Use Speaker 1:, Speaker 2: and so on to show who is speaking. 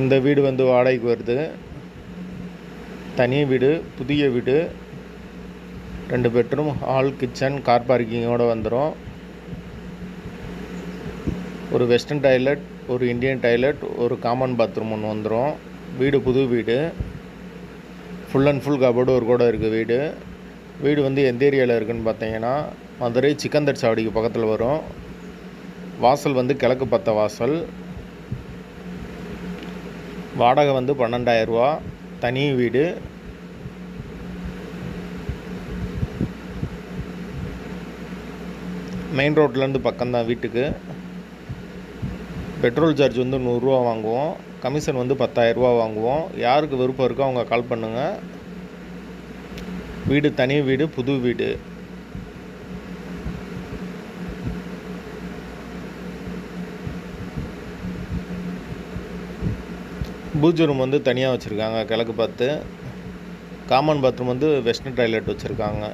Speaker 1: இந்த வீடு வந்து வாடகைக்கு வருது. தனி வீடு புதிய வீடு. ரெண்டு பெட்ரூம் ஹால் கிச்சன் கார் பார்க்கிங்கோடு வந்துடும் ஒரு வெஸ்டர்ன் டாய்லெட் ஒரு இந்தியன் டாய்லெட் ஒரு காமன் பாத்ரூம் ஒன்று வந்துடும் வீடு புது வீடு. ஃபுல் அண்ட் ஃபுல் கபோர்டு ஒரு கூட இருக்குது வீடு. வீடு வந்து எந்த ஏரியாவில் இருக்குதுன்னு பார்த்தீங்கன்னா மதுரை சிக்கந்தர் சாவடிக்கு பக்கத்தில் வரும். வாசல் வந்து கிழக்கு பத்த வாசல். வாடகை வந்து பன்னெண்டாயிரரூவா தனி வீடு. மெயின் ரோட்லேருந்து பக்கம்தான் வீட்டுக்கு. பெட்ரோல் சார்ஜ் வந்து நூறுரூவா வாங்குவோம். கமிஷன் வந்து பத்தாயிரரூவா வாங்குவோம். யாருக்கு விருப்பம் இருக்கோ அவங்க கால் பண்ணுங்கள் வீடு தனி வீடு புது வீடு. பூஜை ரூம் வந்து தனியாக வச்சுருக்காங்க கிழக்கு பார்த்து காமன் பாத்ரூம் வந்து வெஸ்டர்ன் டாய்லெட் வச்சுருக்காங்க.